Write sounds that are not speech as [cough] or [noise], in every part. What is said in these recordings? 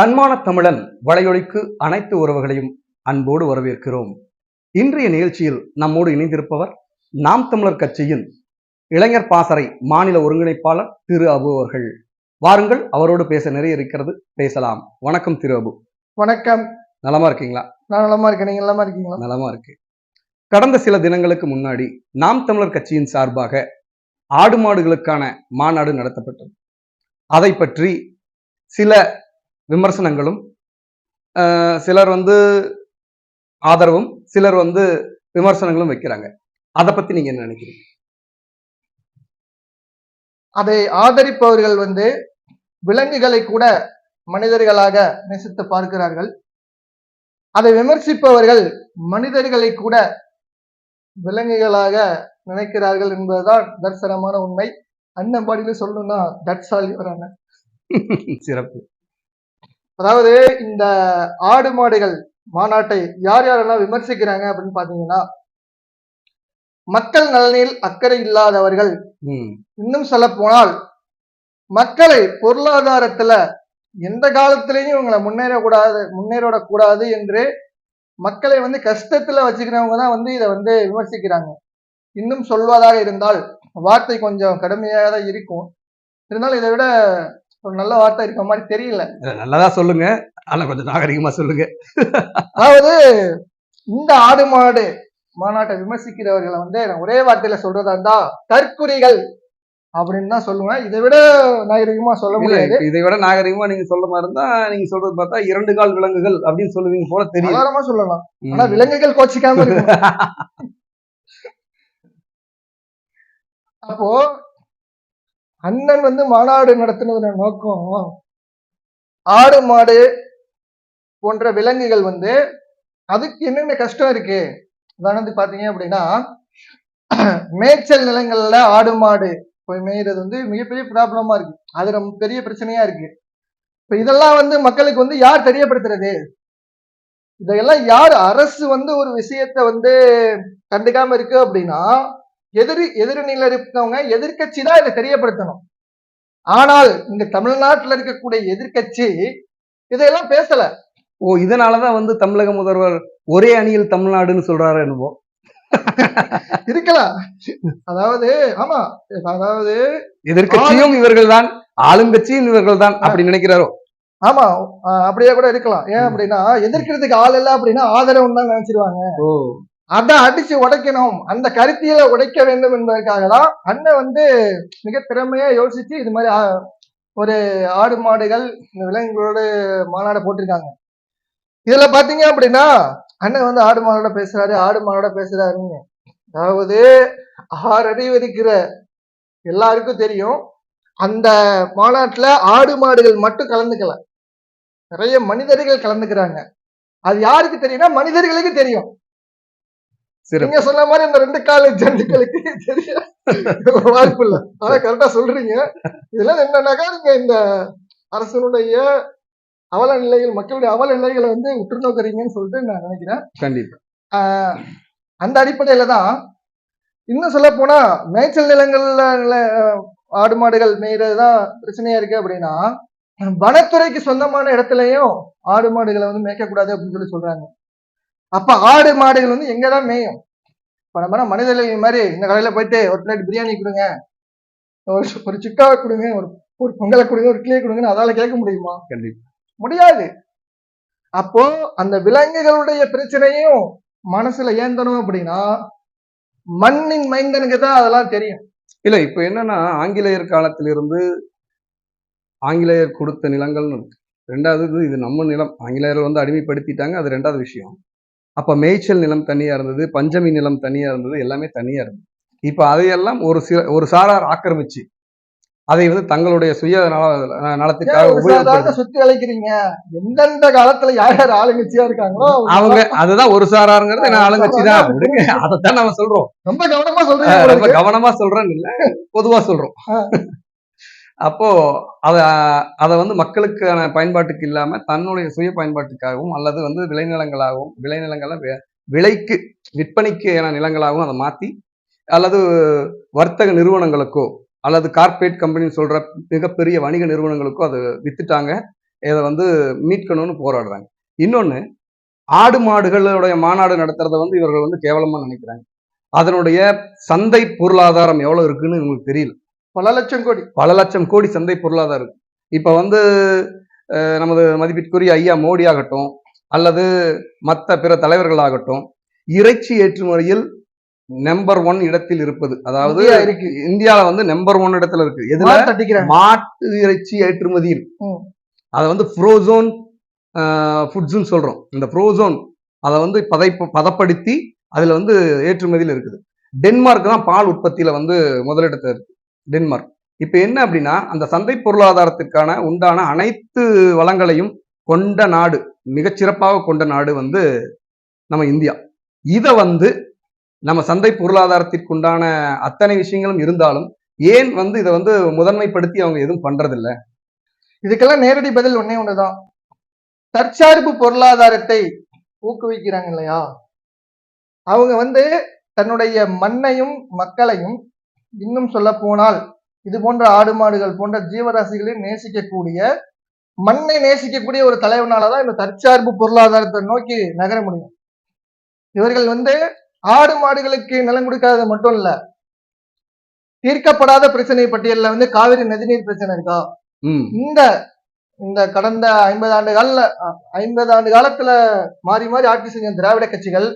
தன்மான தமிழன் வலையொலிக்கு அனைத்து உறவுகளையும் அன்போடு வரவேற்கிறோம். இன்றைய நிகழ்ச்சியில் நம்மோடு இணைந்திருப்பவர் நாம் தமிழர் கட்சியின் இளைஞர் பாசறை மாநில ஒருங்கிணைப்பாளர் திரு அபு அவர்கள். வாருங்கள் அவரோடு பேச நிறைய இருக்கிறது பேசலாம். வணக்கம் திரு அபு. வணக்கம். நலமா இருக்கீங்களா? நான் நலமா இருக்கேன். நீங்க நலமா இருக்கீங்களா? நலமா இருக்கு. கடந்த சில தினங்களுக்கு முன்னாடி நாம் தமிழர் கட்சியின் சார்பாக ஆடு மாடுகளுக்கான மாநாடு நடத்தப்பட்டது. அதை பற்றி சில விமர்சனங்களும் சிலர் வந்து ஆதரவும் சிலர் வந்து விமர்சனங்களும் வைக்கிறாங்க. அதை பத்தி நீங்க என்ன நினைக்கிறீங்க? அதை ஆதரிப்பவர்கள் வந்து விலங்குகளை கூட மனிதர்களாக நேசித்து பார்க்கிறார்கள். அதை விமர்சிப்பவர்கள் மனிதர்களை கூட விலங்குகளாக நினைக்கிறார்கள் என்பதுதான் தரிசனமான உண்மை. அன்னபாடியில சொல்லணும்னா தட்ஸ் ஆல் சிறப்பு. அதாவது இந்த ஆடு மாடுகள் மாநாட்டை யார் யாரெல்லாம் விமர்சிக்கிறாங்க அப்படின்னு பாத்தீங்கன்னா மக்கள் நலனில் அக்கறை இல்லாதவர்கள். இன்னும் சொல்ல போனால் மக்களை பொருளாதாரத்துல எந்த காலத்திலையும் இவங்களை முன்னேறக்கூடாது முன்னேறக்கூடாது என்று மக்களை வந்து கஷ்டத்துல வச்சுக்கிறவங்க தான் வந்து இதை வந்து விமர்சிக்கிறாங்க. இன்னும் சொல்வதாக இருந்தால் வார்த்தை கொஞ்சம் கடுமையாக தான் இருக்கும். இருந்தாலும் இதை விட ஒரு நல்ல வார்த்தை இருக்க மாதிரி தெரியல. நல்லதா சொல்லுங்க. ஆனா கொஞ்சம் நாகரிகமா சொல்லுங்க. அதாவது இந்த ஆடு மாடு மாநாட்டை விமர்சிக்கிறவர்களை வந்து நான் ஒரே வார்த்தையில சொல்றதா இருந்தா தற்குறிகள் அப்படின்னு தான் சொல்லுவேன். இதை விட நாகரிகமா சொல்ல முடியாது. இதை விட நாகரிகமா நீங்க சொல்ற மாதிரி இருந்தா நீங்க சொல்றது பார்த்தா இரண்டு கால் விலங்குகள் அப்படின்னு சொல்லுவீங்க போல தெரியும் சொல்லலாம். ஆனா. விலங்குகள் கோச்சிக்காம இருக்கு [laughs] அப்போ அண்ணன் வந்து மாநாடு நடத்தினதோட நோக்கம் ஆடு மாடு போன்ற விலங்குகள் வந்து அதுக்கு என்னென்ன கஷ்டம் இருக்கு? உதாரணத்து பாத்தீங்க அப்படின்னா மேய்ச்சல் நிலங்கள்ல ஆடு மாடு போய் மேய்றது வந்து மிகப்பெரிய ப்ராப்ளமா இருக்கு. அது ரொம்ப பெரிய பிரச்சனையா இருக்கு. இப்ப இதெல்லாம் வந்து மக்களுக்கு வந்து யார் தெரியப்படுத்துறது? இதையெல்லாம் யார் அரசு வந்து ஒரு விஷயத்த வந்து கண்டுக்காம இருக்கு அப்படின்னா எதிரி எதிரணியில இருக்கவங்க எதிர்க்கட்சி தான் இதை தெரியப்படுத்தணும். ஆனால் இங்க தமிழ்நாட்டுல இருக்கக்கூடிய எதிர்க்கட்சி இதையெல்லாம் பேசல. ஓ இதனாலதான் வந்து தமிழக முதல்வர் ஒரே அணியில் தமிழ்நாடுன்னு சொல்றாரு என்னவோ இருக்கலாம். அதாவது ஆமா அதாவது எதிர்க்கட்சியும் இவர்கள்தான் ஆளுங்கட்சியும் இவர்கள்தான் அப்படி நினைக்கிறாரோ? ஆமா அப்படியே கூட இருக்கலாம். ஏன் அப்படின்னா எதிர்க்கிறதுக்கு ஆள் இல்ல அப்படின்னா ஆதரவு தான் நினைச்சிருவாங்க. ஓ. அதை அடிச்சு உடைக்கணும். அந்த கருத்தியலை உடைக்க வேண்டும் என்பதற்காக தான் அண்ணன் வந்து மிக திறமையா யோசிச்சு இது மாதிரி ஒரு ஆடு மாடுகள் இந்த விலங்குகளோட மாநாடு போட்டிருக்காங்க. இதுல பாத்தீங்க அப்படின்னா அண்ணன் வந்து ஆடு மாடோட பேசுறாரு ஆடு மாடோட பேசுறாருன்னு. அதாவது ஆறு அறிவு இருக்கிற எல்லாருக்கும் தெரியும். அந்த மாநாட்டுல ஆடு மாடுகள் மட்டும் கலந்துக்கல. நிறைய மனிதர்கள் கலந்துக்கிறாங்க. அது யாருக்கு தெரியும்னா மனிதர்களுக்கு தெரியும். நீங்க சொன்ன மாதிரி இந்த ரெண்டு கால தெரிய வாய்ப்பு இல்ல. ஆனா கரெக்டா சொல்றீங்க. இதெல்லாம் என்னன்னாக்கா நீங்க இந்த அரசனுடைய அவல நிலைகள் மக்களுடைய அவல நிலைகளை வந்து உற்று நோக்குறீங்கன்னு சொல்லிட்டு நான் நினைக்கிறேன். கண்டிப்பா. ஆஹ் அந்த அடிப்படையில தான் இன்னும் சொல்ல போனா மேய்ச்சல் நிலங்கள்ல நில- ஆடு மாடுகள் மேய்றது தான் பிரச்சனையா இருக்கு அப்படின்னா வனத்துறைக்கு சொந்தமான இடத்துலயும் ஆடு மாடுகளை வந்து மேய்க்கக்கூடாது அப்படின்னு சொல்லி சொல்றாங்க. அப்ப ஆடு மாடுகள் வந்து எங்கதான் மேயும்? இப்ப நம்ம மனிதர்கள் மாதிரி இந்த கடையில போயிட்டு ஒரு பிளேட் பிரியாணி கொடுங்க. ஒரு ஒரு சிக்காவை கொடுங்க ஒரு ஒரு பொங்கலை கொடுங்க ஒரு இட்லியை கொடுங்கன்னு அதால கேட்க முடியுமா? கண்டிப்பா. முடியாது. அப்போ அந்த விலங்குகளுடைய பிரச்சனையும் மனசுல ஏந்தணும் அப்படின்னா மண்ணின் மைந்தனுக்கு தான் அதெல்லாம் தெரியும். இல்ல இப்ப என்னன்னா ஆங்கிலேயர் காலத்திலிருந்து ஆங்கிலேயர் கொடுத்த நிலங்கள்னு இருக்கு. ரெண்டாவது இது- இது நம்ம நிலம். ஆங்கிலேயர் வந்து அடிமைப்படுத்திட்டாங்க அது ரெண்டாவது விஷயம். அப்ப மேய்ச்சல் நிலம் தனியா இருந்தது பஞ்சமி நிலம் தனியா இருந்தது எல்லாமே தனியா இருந்தது. இப்ப அதையெல்லாம் ஒரு சில ஒரு சாரார் ஆக்கிரமிச்சு அதை வந்து தங்களுடைய சுய நலத்துக்காக சுத்தி அழைக்கிறீங்க? எந்தெந்த காலத்துல யார் யார் ஆளுங்கட்சியா இருக்காங்களோ அவங்க அதுதான் ஒரு சாராருங்கிறது நான் ஆளுங்கட்சி தான். விடுங்க அதைத்தான் நம்ம சொல்றோம். ரொம்ப கவனமா சொல்றீங்க ரொம்ப. கவனமா சொல்றேன்னு இல்ல பொதுவா சொல்றோம். அப்போ அதை அதை வந்து மக்களுக்கான பயன்பாட்டுக்கு இல்லாம தன்னுடைய சுய பயன்பாட்டுக்காகவும் அல்லது வந்து விளைநிலங்களாகவும் விளைநிலங்களை விலைக்கு விற்பனைக்கான நிலங்களாகவும் அதை மாத்தி அல்லது வர்த்தக நிறுவனங்களுக்கோ அல்லது கார்ப்பரேட் கம்பெனின்னு சொல்ற மிகப்பெரிய வணிக நிறுவனங்களுக்கோ அதை வித்துட்டாங்க. இதை வந்து மீட்கணும்னு போராடுறாங்க. இன்னொன்று ஆடு மாடுகளுடைய மாநாடு நடத்துறத வந்து இவர்கள் வந்து கேவலமாக நினைக்கிறாங்க. அதனுடைய சந்தை பொருளாதாரம் எவ்வளோ இருக்குன்னு உங்களுக்கு தெரியல. பல லட்சம் கோடி. பல லட்சம் கோடி சந்தை பொருளாதாரம். இருக்கு இப்ப வந்து நமது மதிப்பிற்குரிய ஐயா மோடி ஆகட்டும் அல்லது மற்ற பிற தலைவர்களாகட்டும் இறைச்சி ஏற்றுமதியில் நம்பர் ஒன் இடத்தில் இருப்பது. அதாவது. இந்தியால வந்து நம்பர் ஒன் இடத்துல இருக்கு. எதுல? மாடு தட்டிக்கிறாங்க மாட்டு இறைச்சி ஏற்றுமதியில். அதை வந்து ஃப்ரோசோன் ஃபுட்ஸ்ன்னு சொல்றோம். இந்த ஃப்ரோசோன் அதை வந்து பதை பதப்படுத்தி அதுல வந்து ஏற்றுமதியில் இருக்குது. டென்மார்க் தான் பால் உற்பத்தியில வந்து முதலிடத்துல இருக்கு. டென்மார்க். இப்போ என்ன அப்படின்னா அந்த சந்தை பொருளாதாரத்திற்கான உண்டான அனைத்து வளங்களையும் கொண்ட நாடு மிகச்சிறப்பாக கொண்ட நாடு வந்து நம்ம இந்தியா. இதை வந்து நம்ம சந்தை பொருளாதாரத்திற்கு உண்டான அத்தனை விஷயங்களும் இருந்தாலும் ஏன் வந்து இதை வந்து முதன்மைப்படுத்தி அவங்க எதுவும் பண்றதில்ல? இதுக்கெல்லாம் நேரடி பதில் ஒன்னே ஒண்ணுதான். தற்சார்பு பொருளாதாரத்தை ஊக்குவிக்கிறாங்க இல்லையா? அவங்க வந்து தன்னுடைய மண்ணையும் மக்களையும் இன்னும் சொல்ல போனால் இது போன்ற ஆடு மாடுகள் போன்ற ஜீவராசிகளையும் நேசிக்கக்கூடிய மண்ணை நேசிக்கக்கூடிய ஒரு தலைவனாலதான் இந்த தற்சார்பு பொருளாதாரத்தை நோக்கி நகர முடியும். இவர்கள் வந்து ஆடு மாடுகளுக்கு நிலம் கொடுக்காதது மட்டும் இல்ல தீர்க்கப்படாத பிரச்சனை பட்டியல்ல வந்து காவிரி நதிநீர் பிரச்சனை இருக்கா? இந்த இந்த கடந்த ஐம்பது ஆண்டு கால ஐம்பது ஆண்டு காலத்துல மாறி மாறி ஆட்சி செஞ்ச திராவிட கட்சிகள்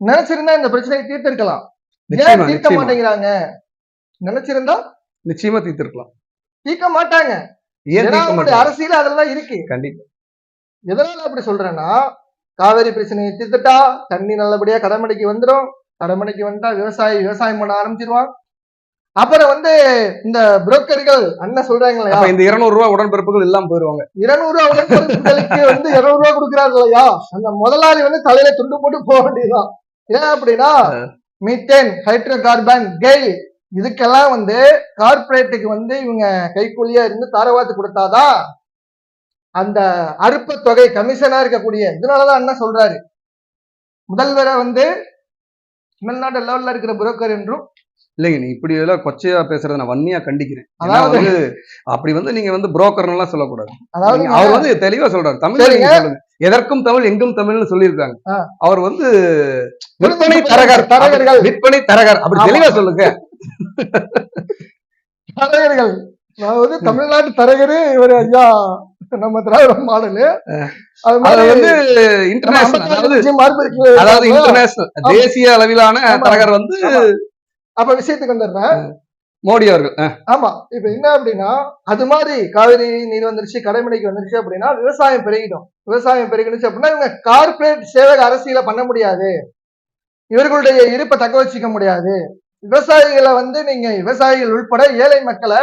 நினைச்சிருந்தா இந்த பிரச்சனையை தீர்த்திருக்கலாம். ஏன் தீர்க்க மாட்டேங்கிறாங்க? நினைச்சிருந்தா நிச்சயமா தீர்த்திருக்கலாம். தீர்க்க மாட்டாங்க. அரசியல் அதெல்லாம் இருக்கு. கண்டிப்பா. எதனால அப்படி சொல்றேன்னா காவேரி பிரச்சனையை தீர்த்துட்டா தண்ணி நல்லபடியா கடமடைக்கு வந்துடும் கடமடைக்கு வந்துட்டா விவசாயி விவசாயம் பண்ண ஆரம்பிச்சிருவான். அப்புறம் வந்து இந்த புரோக்கர்கள் அண்ணன் சொல்றாங்க இல்லையா அப்ப இந்த இருநூறு ரூபாய் உடன்பிறப்புகள் இல்லாம போயிருவாங்க. இருநூறு ரூபா உடன்பிறப்புகளுக்கு வந்து இருநூறு ரூபா கொடுக்குறாரு இல்லையா அந்த முதலாளி வந்து தலையில துண்டு போட்டு போக வேண்டியதுதான். ஏன் அப்படின்னா மீத்தேன் ஹைட்ரோ கார்பன் கெயில் இதுக்கெல்லாம் வந்து கார்ப்பரேட்டுக்கு வந்து இவங்க கைக்கூலியா இருந்து தாரவாத்து கொடுத்தாதான் அந்த அறுப்பு தொகை கமிஷனா இருக்கக்கூடிய இதனாலதான் அண்ணன் சொல்றாரு. முதல்வரை வந்து தமிழ்நாடு லெவல்ல இருக்கிற புரோக்கர் என்றும் இல்லைங்க நீ இப்படி எல்லாம் கொச்சையா பேசுறத நான் வன்னியா கண்டிக்கிறேன். அதாவது- அப்படி வந்து நீங்க வந்து புரோக்கர் எல்லாம் சொல்லக்கூடாது. அதாவது அவர் வந்து தெளிவா சொல்றாரு. தமிழ் எதற்கும் தமிழ் எங்கும் தமிழ்னு சொல்லியிருக்காங்க. அவர் வந்து விற்பனை தரகர். தரகர்கள். விற்பனை தரகர். அப்படி. தெளிவா சொல்லுங்க. [laughs] தரகர்கள். அதாவது தமிழ்நாட்டு தரகரு இவர் ஐயா நம்ம திராவிட மாடலு. அது வந்து இன்டர்நேஷனல் அதாவது. இன்டர்நேஷனல். தேசிய அளவிலான. தரகர் வந்து. அப்ப விஷயத்துக்கு வந்துடுறேன். மோடி அவர்கள் ஆமா. இப்ப என்ன அப்படின்னா அது மாதிரி காவிரி நீர் வந்துருச்சு கடைமடைக்கு வந்துருச்சு அப்படின்னா விவசாயம் பெருகிடும். விவசாயம் பெருகிடுச்சு அப்படின்னா இவங்க கார்ப்பரேட் சேவக அரசியல பண்ண முடியாது. இவர்களுடைய இருப்பை தக்க வச்சுக்க முடியாது. விவசாயிகளை வந்து நீங்க விவசாயிகள் உள்பட ஏழை மக்களை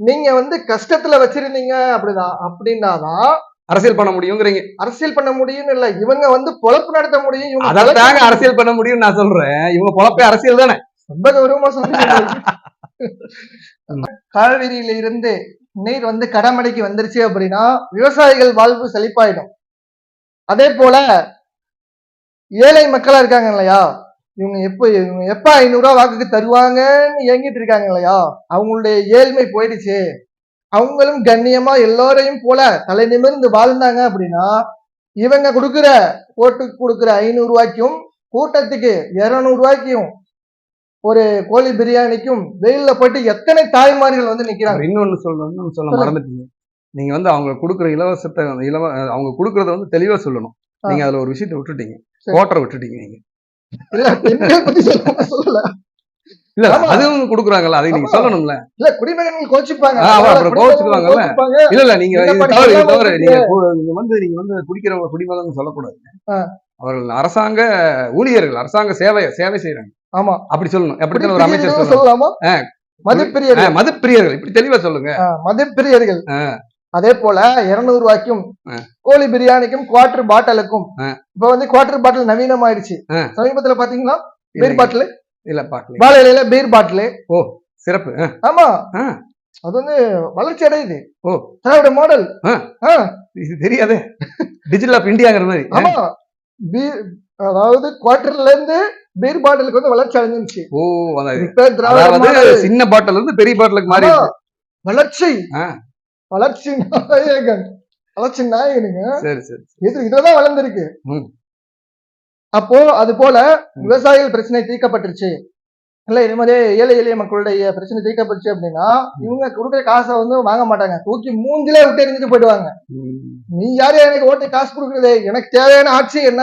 நீங்க வந்து கஷ்டத்துல வச்சிருந்தீங்க அப்படிதான் அப்படின்னாதான் அரசியல் பண்ண முடியுங்கிறீங்க. அரசியல் பண்ண முடியும்னு இல்ல. இவங்க வந்து பொழப்பு நடத்த முடியும். பொழப்பு- அரசியல் பண்ண முடியும்னு நான் சொல்றேன். இவங்க பொழப்பே அரசியல் தானே? ரொம்ப கௌரவமா சொன்னீங்க [laughs] காவிரியில இருந்து நீர் வந்து கடமடைக்கு வந்துருச்சு அப்படின்னா விவசாயிகள் வாழ்வு செழிப்பாயிடும். அதே போல ஏழை மக்களா இருக்காங்க இல்லையா? இவங்க எப்ப இவங்க எப்ப ஐநூறு ரூபாய் வாக்குக்கு தருவாங்கன்னு ஏங்கிட்டு இருக்காங்க இல்லையா? அவங்களுடைய ஏழ்மை போயிடுச்சு. அவங்களும் கண்ணியமா எல்லோரையும் போல தலை நிமிர்ந்து வாழ்ந்தாங்க அப்படின்னா இவங்க கொடுக்குற ஓட்டுக்கு கொடுக்குற ஐநூறு ரூபாய்க்கும் கூட்டத்துக்கு இருநூறு ரூபாய்க்கும் ஒரு கோழி பிரியாணிக்கும் வெயில்ல போயிட்டு எத்தனை தாய்மார்கள் வந்து நிக்கிறாங்க? இன்னொன்னு சொல்லணும் இன்னொன்னு சொல்ல. மறந்துட்டீங்க. நீங்க வந்து அவங்க கொடுக்குற இலவசத்தை இலவ அவங்க கொடுக்கறத வந்து தெளிவா சொல்லணும். நீங்க அதுல ஒரு விஷயத்தை விட்டுட்டீங்க. கோட்டரை விட்டுட்டீங்க நீங்க. இல்ல பெண்கள் பத்தி சொல்ல சொல்லல. இல்ல. அதுவும் கொடுக்குறாங்கல்ல அதை நீங்க. சொல்லணும்ல. இல்ல குடிமகன்கள் கோச்சிப்பாங்க. அப்புறம் கோச்சுக்குவாங்கல்ல. இல்ல இல்ல நீங்க தவறு சொல்லாம தவறு. நீங்க வந்து நீங்க வந்து குடிக்கிறவங்க குடிமகன் சொல்லக்கூடாது. அவர்கள் அரசாங்க ஊழியர்கள் அரசாங்க சேவை சேவை செய்யறாங்க ஆமா. அப்படி சொல்லணும். அப்படித்தான் ஒரு அமைச்சர் சொல்லலாமா. மதுப்பிரியர்கள். மதுப்பிரியர்கள். இப்படி தெளிவா சொல்லுங்க. மதுப்பிரியர்கள். அதே போல இருநூறு ரூபாய்க்கும். கோழி பிரியாணிக்கும் குவார்டர் பாட்டிலுக்கும். இப்ப வந்து குவார்டர் பாட்டில் நவீனம் ஆயிடுச்சு ஆ. சமீபத்துல பாத்தீங்களா? பீர். பாட்டில் இல்ல. பாக்கல வாழை இலையில பீர் பாட்டில் சிறப்பு. ஆ, ஆமா. அது வந்து வளர்ச்சி அடையுது. ஓ. திராவிட மாடல் இது தெரியாதே. டிஜிட்டல் ஆஃப் இந்தியாங்கிற மாதிரி. ஆமா. பீர் அதாவது குவார்டர்ல இருந்து பீர் பாட்டிலுக்கு வந்து வளர்ச்சி அடைஞ்சிருச்சு. ஓ சின்ன பாட்டில் இருந்து பெரிய பாட்டிலுக்கு மாறி. வளர்ச்சி. வளர்ச்சி நாயகன். வளர்ச்சி நாயகனுங்க. சரி சரி இது இதுலதான் வளர்ந்துருக்கு. அப்போ அது போல விவசாயிகள் பிரச்சனை தீர்க்கப்பட்டுருச்சு. இல்ல இது மாதிரி ஏழை எளிய மக்களுடைய பிரச்சனை தீர்க்கப்பட்டுச்சு அப்படின்னா இவங்க கொடுக்குற காசை வந்து வாங்க மாட்டாங்க. தூக்கி மூஞ்சிலே விட்டு எரிஞ்சுட்டு போயிடுவாங்க. நீ யாரு எனக்கு ஓட்டு காசு கொடுக்குறது? எனக்கு தேவையான ஆட்சி என்ன?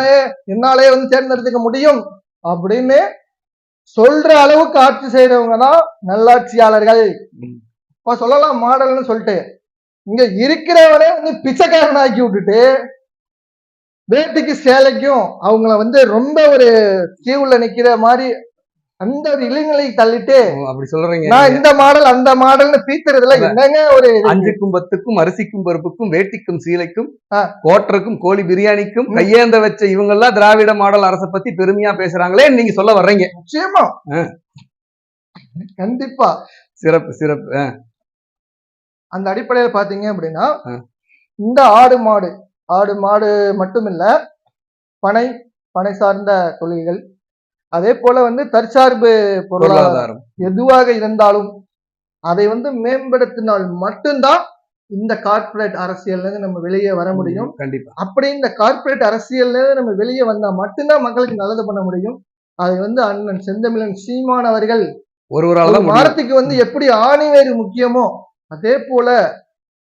என்னாலே வந்து தேர்ந்தெடுத்துக்க முடியும்? அப்படின்னு சொல்ற அளவுக்கு ஆட்சி செய்யறவங்க தான் நல்லாட்சியாளர்கள். இப்ப சொல்லலாம் மாடல்னு சொல்லிட்டு. இங்க இருக்கிறவனே வந்து பிச்சைக்காரன் ஆக்கி விட்டுட்டு வேட்டிக்கு சேலைக்கும் அவங்கள வந்து ரொம்ப ஒரு கீவுல நிக்கிற மாதிரி அந்த ஒரு இளைஞலை தள்ளிட்டு அப்படி சொல்றீங்க நான் இந்த மாடல் அந்த மாடல்னு பீத்துறதுல என்னங்க ஒரு அஞ்சுக்கும் பத்துக்கும் அரிசிக்கும் பருப்புக்கும் வேட்டிக்கும் சீலைக்கும். கோட்டருக்கும் கோழி பிரியாணிக்கும். கையேந்த வச்ச இவங்க எல்லாம் திராவிட மாடல் அரசை பத்தி பெருமையா பேசுறாங்களே நீங்க சொல்ல வர்றீங்க நிச்சயமா. கண்டிப்பா சிறப்பு சிறப்பு ஆ, அந்த அடிப்படையில பாத்தீங்க அப்படின்னா. இந்த ஆடு மாடு ஆடு மாடு மட்டும் இல்ல பனை பனை சார்ந்த தொழில்கள் அதே போல வந்து தற்சார்பு பொருளாதாரம். எதுவாக இருந்தாலும் அதை வந்து மேம்படுத்தினால் மட்டும்தான் இந்த கார்ப்பரேட் அரசியல்ல இருந்து நம்ம வெளியே வர முடியும். கண்டிப்பா. அப்படி இந்த கார்ப்பரேட் அரசியல்ல இருந்து நம்ம வெளியே வந்தா மட்டும்தான் மக்களுக்கு நல்லது பண்ண முடியும். அதை வந்து அண்ணன் செந்தமிழன் சீமான் அவர்கள் ஒருவரால் ஒரு. மரத்துக்கு வந்து எப்படி ஆணிவேறு முக்கியமோ அதே போல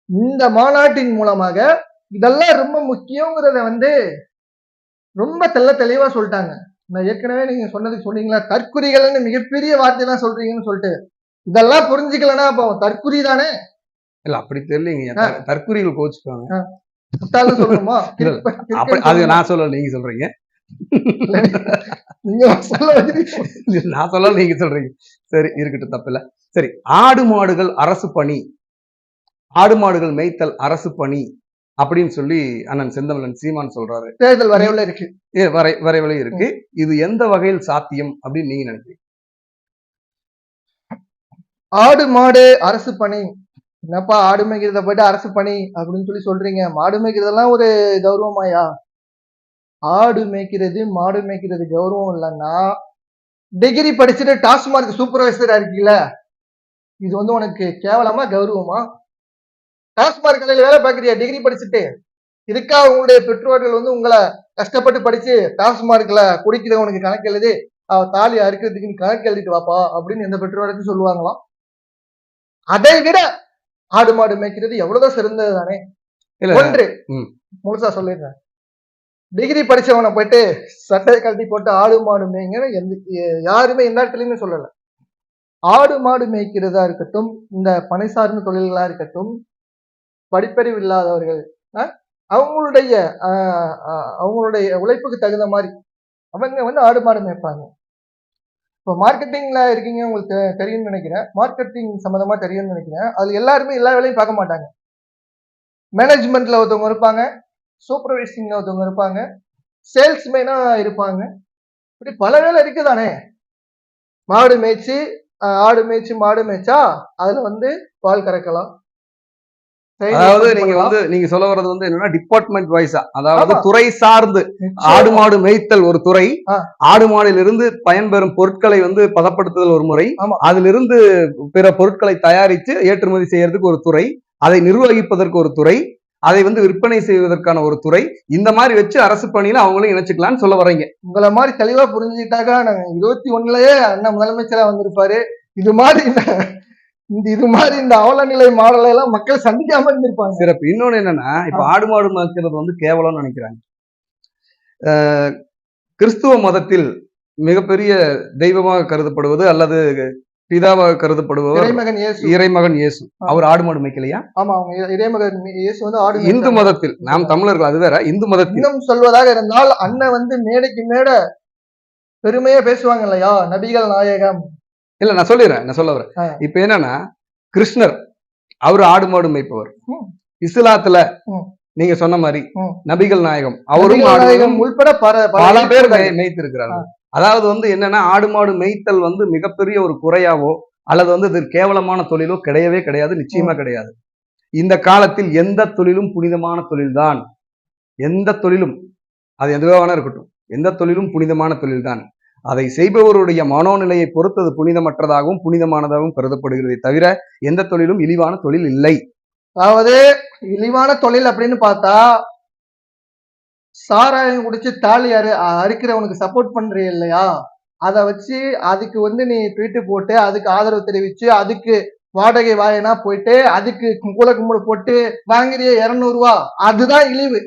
இந்த மாநாட்டின் மூலமாக இதெல்லாம் ரொம்ப முக்கியங்கிறத வந்து ரொம்ப தெள்ள தெளிவா சொல்லிட்டாங்க. நான் ஏற்கனவே நீங்க சொன்னதுக்கு சொன்னீங்களா? தற்குறிகள்னு மிகப்பெரிய வார்த்தையெல்லாம் சொல்றீங்கன்னு சொல்லிட்டு. இதெல்லாம் புரிஞ்சுக்கலன்னா அப்போ தற்குறி தானே? இல்ல அப்படி தெரியலீங்க. தற்குறிகள் கோச்சுக்குவாங்க முட்டாள்னு சொல்லணுமா? அது நான் சொல்லல நீங்க சொல்றீங்க. நீங்க சொல்ல நான் சொல்லல நீங்க சொல்றீங்க. சரி இருக்கட்டும் தப்பில்ல. சரி ஆடு மாடுகள் அரசு பணி. ஆடு மாடுகள் மேய்த்தல் அரசு பணி அப்படின்னு சொல்லி அண்ணன் செந்தமிழன் சீமான் சொல்றாரு. தேர்தல் வரைவுல இருக்கு. வரை வரைவலை இருக்கு. இது எந்த வகையில் சாத்தியம் அப்படின்னு நீங்க நினைக்கிறீங்க? ஆடு மாடு அரசு பணி. என்னப்பா ஆடு மேய்க்கிறத போயிட்டு அரசு பணி அப்படின்னு சொல்லி சொல்றீங்க. மாடு மேய்க்கிறதெல்லாம் ஒரு கௌரவமாயா? ஆடு மேய்க்கிறது மாடு மேய்க்கிறது கௌரவம் இல்லைன்னா டிகிரி படிச்சுட்டு டாஸ்மார்க் சூப்பர்வைசரா இருக்கீங்கள? இது வந்து உனக்கு கேவலமா கௌரவமா? டாஸ்மார்க் கடையில் வேலை பார்க்குறியா? டிகிரி படிச்சுட்டு? இதுக்கா உங்களுடைய பெற்றோர்கள் வந்து உங்களை கஷ்டப்பட்டு படிச்சு டாஸ்மார்க்ல குடிக்கிறவனுக்கு கணக்கு எழுதி அவ தாலி அறுக்கிறதுக்கு கணக்கு எழுதிட்டு வாப்பா அப்படின்னு எந்த பெற்றோருக்கும் சொல்லுவாங்களாம். அதை விட ஆடு மாடு மேய்க்கிறது எவ்வளவுதான் சிறந்தது தானே? இல்ல ஒன்று. முழுசா சொல்லிடுறேன். டிகிரி படிச்சவனை போயிட்டு சட்டையை கழட்டி போட்டு ஆடு மாடு மேய்ங்கன்னு எந்த யாருமே எந்த இடத்துலயுமே சொல்லலை. ஆடு மாடு மேய்க்கிறதா இருக்கட்டும் இந்த பனை சார்ந்த தொழில்களாக இருக்கட்டும் படிப்பறிவு இல்லாதவர்கள் அவங்களுடைய அவங்களுடைய உழைப்புக்கு தகுந்த மாதிரி அவங்க வந்து ஆடு மாடு மேய்ப்பாங்க. இப்போ மார்க்கெட்டிங்கில் இருக்கீங்க உங்களுக்கு தெ- தெரியும்னு நினைக்கிறேன். மார்க்கெட்டிங் சம்மந்தமாக தெரியும்னு நினைக்கிறேன். அது எல்லாருமே எல்லா வேலையும் பார்க்க மாட்டாங்க. மேனேஜ்மெண்ட்டில் ஒருத்தவங்க இருப்பாங்க. சூப்பர்வைசிங்ல ஒருத்தவங்க இருப்பாங்க சேல்ஸ்மேனா இருப்பாங்க இப்படி பல வேலை இருக்குதானே மாடு மேய்ச்சி ஆடு மேய்ச்சி மாடு மேய்ச்சா அதுல வந்து பால் கறக்கலாம் அதாவது நீங்க. வந்து நீங்க சொல்ல வர்றது வந்து என்னன்னா டிபார்ட்மெண்ட் வைஸா அதாவது. துறை சார்ந்து. ஆடு மாடு மேய்த்தல் ஒரு துறை. ஆடு மாடிலிருந்து பயன்பெறும் பொருட்களை வந்து பதப்படுத்துதல் ஒரு முறை ஆமா. அதிலிருந்து பிற பொருட்களை தயாரித்து ஏற்றுமதி செய்யறதுக்கு ஒரு துறை அதை நிர்வகிப்பதற்கு ஒரு துறை அதை வந்து விற்பனை செய்வதற்கான ஒரு துறை. இந்த மாதிரி வச்சு அரசு பணியில அவங்களும் இணைச்சுக்கலாம்னு சொல்ல வர்றீங்க. உங்களை மாதிரி தெளிவா புரிஞ்சுக்கிட்டாக்கா நாங்க இருபத்தி ஒண்ணுலயே அண்ணன் முதலமைச்சரா வந்திருப்பாரு. இது மாதிரி இந்த இது மாதிரி இந்த அவலநிலை மாடலை எல்லாம் மக்கள் சந்திக்காம இருந்திருப்பாங்க. சிறப்பு. இன்னொன்னு என்னன்னா இப்ப ஆடு மாடு மேய்க்கிறது வந்து கேவலம்னு நினைக்கிறாங்க. கிறிஸ்துவ மதத்தில் மிகப்பெரிய தெய்வமாக கருதப்படுவது அல்லது பிதாவாக கருதப்படுபவர் இறைமகன் இயேசு. இறைமகன் இயேசு. அவர் ஆடு மாடு மேய்க்கலையா? ஆமா அவங்க இறை- இறைமகன் இயேசு வந்து ஆடு இந்து. மதத்தில். நாம் தமிழர்கள் அது வேற இந்து மதத்தில். இன்னும் சொல்வதாக இருந்தால் அண்ணன் வந்து மேடைக்கு மேட பெருமையா பேசுவாங்க இல்லையா? நபிகள் நாயகம். இல்ல நான் சொல்லிடுறேன் நான் சொல்ல வரேன். இப்ப என்னன்னா கிருஷ்ணர் அவர் ஆடு மாடு மேய்ப்பவர். இஸ்லாத்துல. நீங்க சொன்ன மாதிரி. நபிகள் நாயகம் அவரும் உள்பட பல பேர் மேய்த்திருக்கிறார்கள். அதாவது வந்து என்னன்னா ஆடு மாடு மேய்த்தல் வந்து மிகப்பெரிய ஒரு குறையாவோ அல்லது வந்து இது கேவலமான தொழிலோ கிடையவே கிடையாது நிச்சயமா கிடையாது. இந்த காலத்தில் எந்த தொழிலும் புனிதமான தொழில்தான். எந்த தொழிலும் அது எதுவாக இருக்கட்டும். எந்த தொழிலும் புனிதமான தொழில்தான். அதை செய்பவருடைய மனோநிலையை பொறுத்து அது புனிதமற்றதாகவும் புனிதமானதாகவும் கருதப்படுகிறதே தவிர எந்த தொழிலும் இழிவான தொழில் இல்லை. அதாவது இழிவான தொழில் அப்படின்னு பார்த்தா சாராயம் குடிச்சு தாலி அறு அறுக்கிறவனுக்கு சப்போர்ட் பண்றீ இல்லையா? அதை வச்சு அதுக்கு வந்து நீ ட்வீட்டு போட்டு அதுக்கு ஆதரவு தெரிவிச்சு அதுக்கு வாடகை வாயினா போயிட்டு அதுக்கு குல கும்பிடு போட்டு வாங்குறிய இருநூறு ரூபா அதுதான் இழிவு.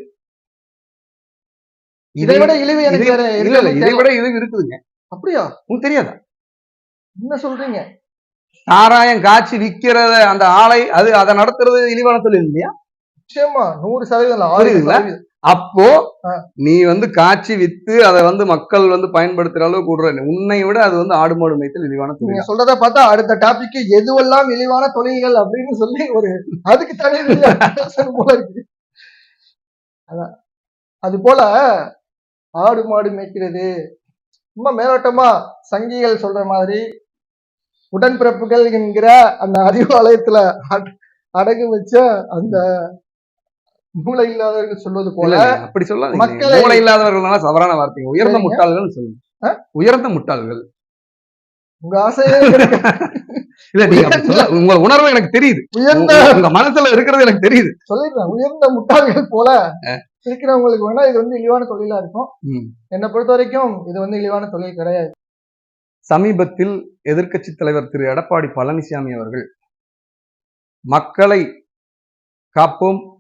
இதை விட இழிவு எனக்கு இதை. விட இது இருக்குதுங்க. அப்படியா? உங்களுக்கு தெரியாதா? என்ன சொல்றீங்க? சாராயம் காய்ச்சி விக்கிறத அந்த ஆலை அது அதை நடத்துறது இழிவான தொழில் இல்லையா? நிச்சயமா நூறு சதவீதம். அப்போ. நீ வந்து காய்ச்சி வித்து அதை வந்து மக்கள் வந்து பயன்படுத்துற அளவுக்கு விடுற உன்னை விட அது வந்து ஆடு மாடு மேய்த்தல் இழிவான தொழில்? சொல்றத பார்த்தா அடுத்த டாபிக் எதுவெல்லாம் இழிவான தொழில்கள் அப்படின்னு சொல்லி ஒரு அதுக்கு தனி போல இருக்கு. அதான். அது போல ஆடு மாடு மேய்க்கிறது சும்மா மேலோட்டமா சங்கிகள் சொல்ற மாதிரி உடன்பிறப்புகள் என்கிற அந்த அறிவாலயத்துல அட- அடகு வச்ச அந்த மூளை இல்லாதவர்கள் சொல்வது போல அப்படி மக்களை- மூளை இல்லாதவர்கள்னால தவறான வார்த்தைங்க. உயர்ந்த. முட்டாள்கள் சொல்லுங்க? உயர்ந்த முட்டாள்கள். உங்க ஆசையே [laughs] இல்ல நீங்க உங்க உணர்வு எனக்கு தெரியுது. உயர்ந்த உங்க- மனசுல இருக்கிறது எனக்கு தெரியுது. சொல்லிடுறேன். உயர்ந்த முட்டாள்கள் போல இருக்கிறவங்களுக்கு வேணா இது வந்து இழிவான தொழிலா இருக்கும். என்னை பொறுத்த வரைக்கும் இது வந்து இழிவான தொழில் கிடையாது. சமீபத்தில் எதிர்க்கட்சி தலைவர் திரு. எடப்பாடி பழனிசாமி அவர்கள் மக்களை காப்போம்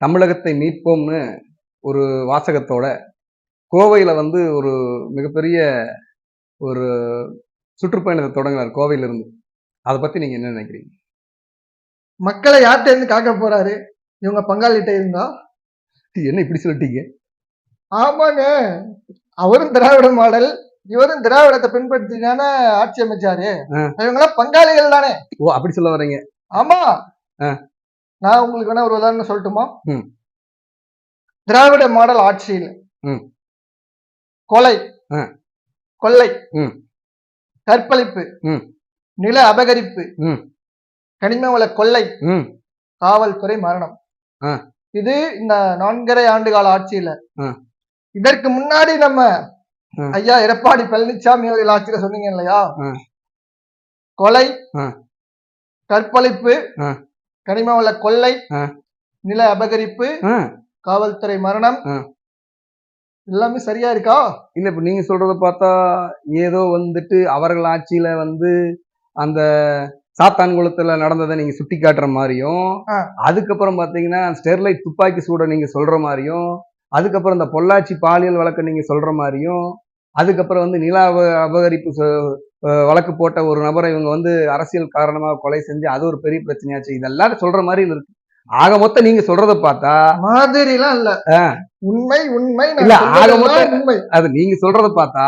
தமிழகத்தை மீட்போம்னு ஒரு வாசகத்தோட கோவையில வந்து ஒரு மிகப்பெரிய ஒரு சுற்றுப்பயணத்தை தொடங்கினார் கோவையில இருந்து அதை பத்தி நீங்க என்ன நினைக்கிறீங்க? மக்களை யார்கிட்ட இருந்து காக்க போறாரு? இவங்க பங்காளிட்ட இருந்தா? என்ன இப்படி சொல்லிட்டீங்க? ஆமாங்க. அவரும் திராவிட மாடல் இவரும் திராவிடத்தை பின்பற்றி தானே ஆட்சி அமைச்சாரு. ஆ. இவங்களாம் பங்காளிகள் தானே. ஓ அப்படி சொல்ல வர்றீங்க ஆமா. நான் உங்களுக்கு வேணா ஒரு உதாரணம் சொல்லட்டுமா ம். திராவிட மாடல் ஆட்சியில் ம். கொலை. கொள்ளை. கற்பழிப்பு ம். நில அபகரிப்பு ம். கனிம வள கொள்ளை காவல்துறை மரணம். இது இந்த நான்கரை ஆண்டு கால ஆட்சியில. இதற்கு முன்னாடி நம்ம. ஐயா எடப்பாடி பழனிசாமி அவர்கள் ஆட்சியில சொன்னீங்க இல்லையா. கொலை. கற்பழிப்பு. கனிம வள கொள்ளை. நில அபகரிப்பு காவல்துறை மரணம். எல்லாமே சரியா இருக்கா இல்ல இப்ப நீங்க சொல்றத பார்த்தா ஏதோ வந்துட்டு அவர்கள் ஆட்சியில வந்து அந்த சாத்தான்குளத்துல நடந்ததை நீங்க சுட்டி காட்டுற மாதிரியும். அதுக்கப்புறம் பாத்தீங்கன்னா ஸ்டெர்லைட் துப்பாக்கி சூட நீங்க சொல்ற மாதிரியும் அதுக்கப்புறம் இந்த பொள்ளாச்சி பாலியல் வழக்கை நீங்க சொல்ற மாதிரியும் அதுக்கப்புறம் வந்து நில அப- அபகரிப்பு வழக்கு போட்ட ஒரு நபரை இவங்க வந்து அரசியல் காரணமாக கொலை செஞ்சு அது ஒரு பெரிய பிரச்சனையாச்சு. இதெல்லாம் சொல்ற மாதிரி இருக்கு. ஆக மொத்தம் நீங்க சொல்றத பார்த்தா மாதிரி எல்லாம் இல்ல. உண்மை உண்மை இல்ல, ஆக மொத்தம் உண்மை. அது நீங்க சொல்றத பார்த்தா.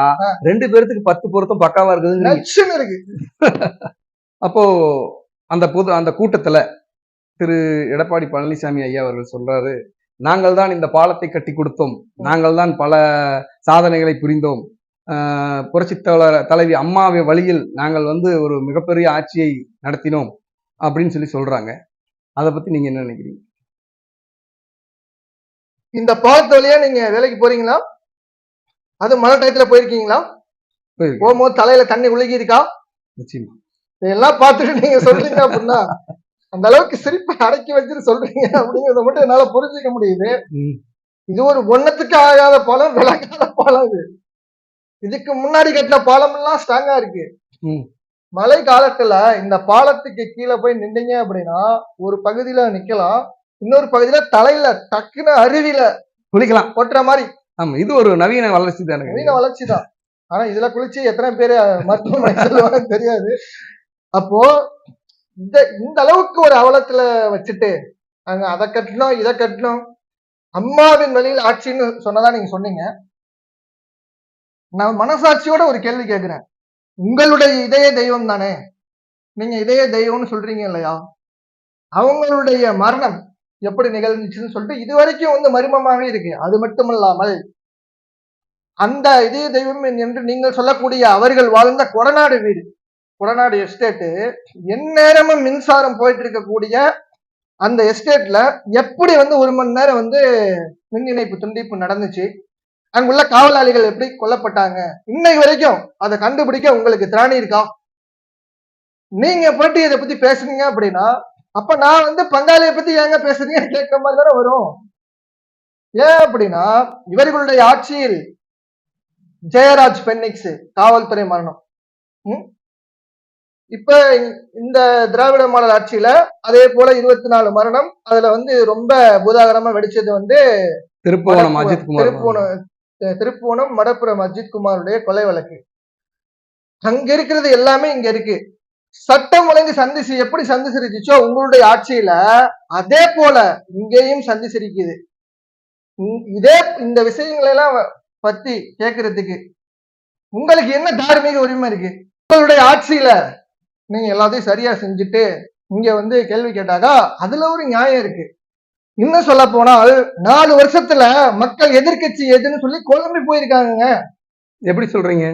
ரெண்டு பேர்த்துக்கு பத்து பொருத்தம் பக்காவா இருக்குதுன்னு இருக்கு. [laughs] அப்போ அந்த பொது அந்த கூட்டத்துல திரு. எடப்பாடி பழனிசாமி ஐயா அவர்கள் சொல்றாரு நாங்கள் தான் இந்த பாலத்தை கட்டி கொடுத்தோம். நாங்கள் தான் பல சாதனைகளை புரிந்தோம். ஆஹ் புரட்சித் தலைவர் தலைவி அம்மாவின் வழியில் நாங்கள் வந்து ஒரு மிகப்பெரிய ஆட்சியை நடத்தினோம் அப்படின்னு சொல்லி சொல்றாங்க. அதை பத்தி நீங்க என்ன நினைக்கிறீங்க? இந்த பாலத்து வழியா நீங்க வேலைக்கு போறீங்களா? அது மழை டயத்துல போயிருக்கீங்களா? போயிருக்கு. போகும்போது தலையில தண்ணி உழுகி இருக்கா நிச்சயமா. இதெல்லாம் பார்த்துட்டு நீங்க சொல்றீங்க அப்படின்னா அந்த அளவுக்கு சிரிப்பை அடக்கி வச்சுட்டு சொல்றீங்க அப்படிங்கறத மட்டும் என்னால புரிஞ்சுக்க முடியுது. இது ஒரு ஒன்னத்துக்கு ஆகாத பாலம் விளங்காத பாலம் இது. இதுக்கு முன்னாடி கட்டின பாலம் எல்லாம் ஸ்ட்ராங்கா இருக்கு. மழை காலத்துல இந்த பாலத்துக்கு கீழே போய் நின்னீங்க அப்படின்னா ஒரு பகுதியில நிக்கலாம் இன்னொரு பகுதியில தலையில டக்குன்னு அருவியில குளிக்கலாம். கொட்டுற மாதிரி. ஆமா இது ஒரு நவீன வளர்ச்சி தானே. நவீன வளர்ச்சி தான். ஆனா இதுல குளிச்சு எத்தனை பேர் மருத்துவமனை செல்வாங்கன்னு தெரியாது. அப்போ இந்த இந்த அளவுக்கு ஒரு அவலத்துல வச்சுட்டு அங்க அதை கட்டணும் இதை கட்டணும் அம்மாவின் வழியில் ஆட்சின்னு சொன்னதா நீங்க சொன்னீங்க. நான் மனசாட்சியோட ஒரு கேள்வி கேட்கிறேன் உங்களுடைய இதய தெய்வம் தானே? நீங்க இதய தெய்வம்னு சொல்றீங்க இல்லையா? அவங்களுடைய மரணம் எப்படி நிகழ்ந்துச்சுன்னு சொல்லிட்டு இது வரைக்கும் வந்து மர்மமாகவே இருக்கு. அது மட்டுமல்லாமல் அந்த இதய தெய்வம் என்று நீங்கள் சொல்லக்கூடிய அவர்கள் வாழ்ந்த கொடநாடு வீடு கொடநாடு எஸ்டேட்டு எந்நேரமும் மின்சாரம் போயிட்டு இருக்கக்கூடிய அந்த எஸ்டேட்ல எப்படி வந்து ஒரு மணி நேரம் வந்து மின் இணைப்பு துண்டிப்பு நடந்துச்சு? அங்குள்ள காவலாளிகள் எப்படி கொல்லப்பட்டாங்க? இன்னைக்கு வரைக்கும் அதை கண்டுபிடிக்க உங்களுக்கு திராணி இருக்கா? நீங்க போயிட்டு இதை பத்தி பேசுனீங்க அப்படின்னா அப்ப நான் வந்து பங்காளியை பத்தி ஏங்க பேசுறீங்க [laughs] கேட்கிற மாதிரி தானே வரும். ஏன் அப்படின்னா இவர்களுடைய ஆட்சியில் ஜெயராஜ் பென்னிக்ஸ் காவல்துறை மரணம்? இப்ப இந்த- இந்த திராவிட மாடல் ஆட்சியில அதே போல இருபத்தி நாலு மரணம் அதுல வந்து ரொம்ப பூதாகரமா வெடிச்சது வந்து திருப்புவனம் அஜித் குமார் திருப்புவனம் மடப்புறம் அஜித் குமாருடைய கொலை வழக்கு. அங்க இருக்கிறது எல்லாமே இங்க இருக்கு. சட்டம் ஒழுங்கு சந்தி எப்படி சந்தி சிரிச்சுச்சோ உங்களுடைய ஆட்சியில அதே போல இங்கேயும் சந்தி சிரிக்குது இதே இந்த விஷயங்களை எல்லாம் பத்தி கேட்கறதுக்கு உங்களுக்கு என்ன தார்மீக உரிமை இருக்கு? உங்களுடைய ஆட்சியில நீங்க எல்லாத்தையும் சரியா செஞ்சுட்டு இங்க வந்து கேள்வி கேட்டாக்கா அதுல ஒரு நியாயம் இருக்கு. இன்னும் சொல்ல போனால் நாலு வருஷத்துல மக்கள் எதிர்க்கட்சி எதுன்னு சொல்லி குழம்பி போயிருக்காங்க எப்படி சொல்றீங்க?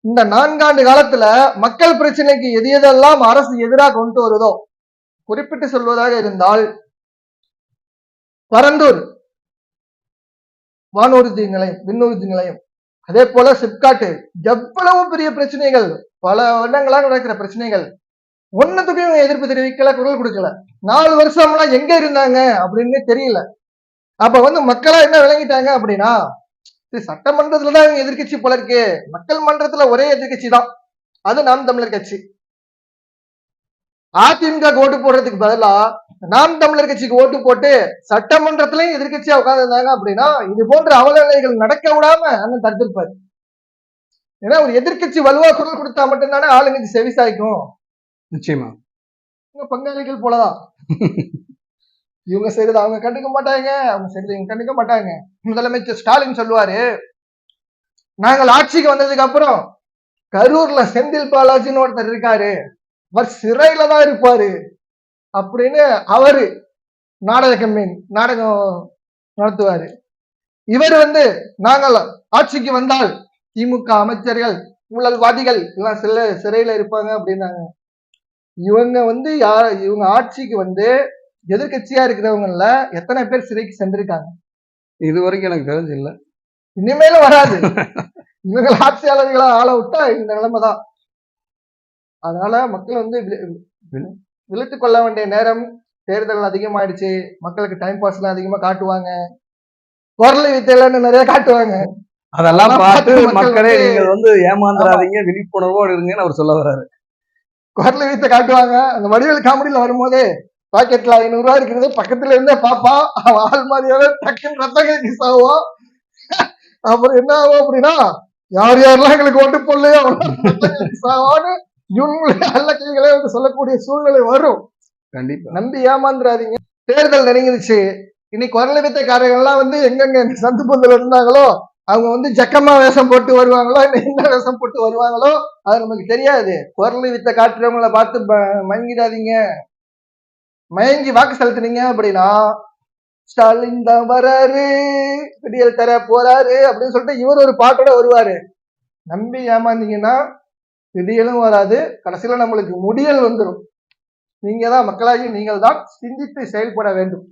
இந்த நான்காண்டு காலத்துல மக்கள் பிரச்சனைக்கு எது எதெல்லாம் அரசு எதிராக கொண்டு வருதோ குறிப்பிட்டு சொல்வதாக இருந்தால் பரந்தூர் வானூர்தி நிலையம் விண்ணூர்தி நிலையம். அதே போல சிப்காட்டு எவ்வளவு பெரிய பிரச்சனைகள் பல வருடங்களாக நடக்கிற பிரச்சனைகள். ஒன்னத்துக்கும் இவங்க எதிர்ப்பு தெரிவிக்கல குரல் கொடுக்கல. நாலு வருஷம்லாம் எங்க இருந்தாங்க அப்படின்னு தெரியல. அப்ப வந்து மக்களா என்ன விளங்கிட்டாங்க அப்படின்னா இது சட்டமன்றத்துலதான் இவங்க எதிர்க்கட்சி போல இருக்கு. மக்கள் மன்றத்துல ஒரே எதிர்கட்சி தான். அது நாம் தமிழர் கட்சி. அதிமுக ஓட்டு போடுறதுக்கு பதிலா நாம் தமிழர் கட்சிக்கு ஓட்டு போட்டு சட்டமன்றத்திலையும் எதிர்க்கட்சியா உட்கார்ந்து இருந்தாங்க அப்படின்னா இது போன்ற அவலநிலைகள் நடக்க விடாம அண்ணன் தடுத்திருப்பாரு. ஏன்னா ஒரு எதிர்க்கட்சி வலுவா குரல் கொடுத்தா மட்டும்தானே ஆளுங்கட்சி செவிசாய்க்கும் நிச்சயமா. இவங்க பங்காளிகள் போலதான். இவங்க செய்யறது அவங்க கண்டுக்க மாட்டாங்க. அவங்க செய்யறது இவங்க கண்டுக்க மாட்டாங்க. முதலமைச்சர் ஸ்டாலின் சொல்லுவாரு நாங்கள் ஆட்சிக்கு வந்ததுக்கு அப்புறம் கரூர்ல செந்தில் பாலாஜின்னு ஒருத்தர் இருக்காரு. அவர் சிறையில தான் இருப்பாரு. அப்படின்னு அவரு நாடக கம்பெனி நாடகம் நடத்துவாரு. இவர் வந்து நாங்கள் ஆட்சிக்கு வந்தால் திமுக அமைச்சர்கள் ஊழல்வாதிகள் எல்லாம் சில சிறையில இருப்பாங்க அப்படின்னாங்க. இவங்க வந்து யார் இவங்க ஆட்சிக்கு வந்து எதிர்க்கட்சியா இருக்கிறவங்கல எத்தனை பேர் சிறைக்கு சென்றிருக்காங்க? இது வரைக்கும் எனக்கு தெரிஞ்சு இல்ல. இனிமேலும் வராது. இவங்க ஆட்சியாளர்களை ஆள விட்டா இந்த நிலைமை தான் அதனால மக்கள் வந்து விழி- விழி- விழித்துக் கொள்ள வேண்டிய நேரம் தேர்தல் அதிகமாயிடுச்சு. மக்களுக்கு டைம் பாஸ் எல்லாம் அதிகமா காட்டுவாங்க. குரல் வித்தையிலன்னு நிறைய காட்டுவாங்க. அதெல்லாம் பார்த்து மக்கள் மக்களே வந்து- நீங்க வந்து ஏமாந்துடாதீங்க விழிப்புணர்வோடு இருங்கன்னு அவர் சொல்ல வர்றாரு. குரல் வித்தை காட்டுவாங்க. அந்த வடிவேல் காமெடியில வரும்போதே பாக்கெட்ல ஐநூறு ரூபாய் இருக்கிறது. பக்கத்துல இருந்தே பாப்பா அவன் ஆள் மாதிரியாவே டக்குன்னு ரத்த கிஸ் ஆகும் அப்புறம் என்ன ஆகும் அப்படின்னா யார் யாரெல்லாம் எங்களுக்கு ஓட்டு போடலையோ ஆகும்னு இவங்களுடைய அல்ல கைகளே வந்து சொல்லக்கூடிய சூழ்நிலை வரும். கண்டிப்பா. நம்பி ஏமாந்துடாதீங்க தேர்தல் நெருங்கிடுச்சு. இனி குரல் வித்தைக்காரங்கள்லாம் வந்து எங்கெங்க சந்து பொந்தில் இருந்தாங்களோ அவங்க வந்து ஜக்கமா வேஷம் போட்டு வருவாங்களோ இல்லை என்ன வேஷம் போட்டு வருவாங்களோ அது நமக்கு தெரியாது. குரல் வித்த காட்டுறவங்கள பார்த்து மயங்கிடாதீங்க. மயங்கி வாக்கு செலுத்துனீங்க அப்படின்னா ஸ்டாலின் தான் வராரு விடியல் தர போறாரு அப்படின்னு சொல்லிட்டு இவர் ஒரு பாட்டோட வருவாரு. நம்பி ஏமாந்தீங்கன்னா விடியலும் வராது கடைசியில நம்மளுக்கு முடியல் வந்துடும் நீங்க தான் மக்களாகி நீங்கள் தான் சிந்தித்து செயல்பட வேண்டும்.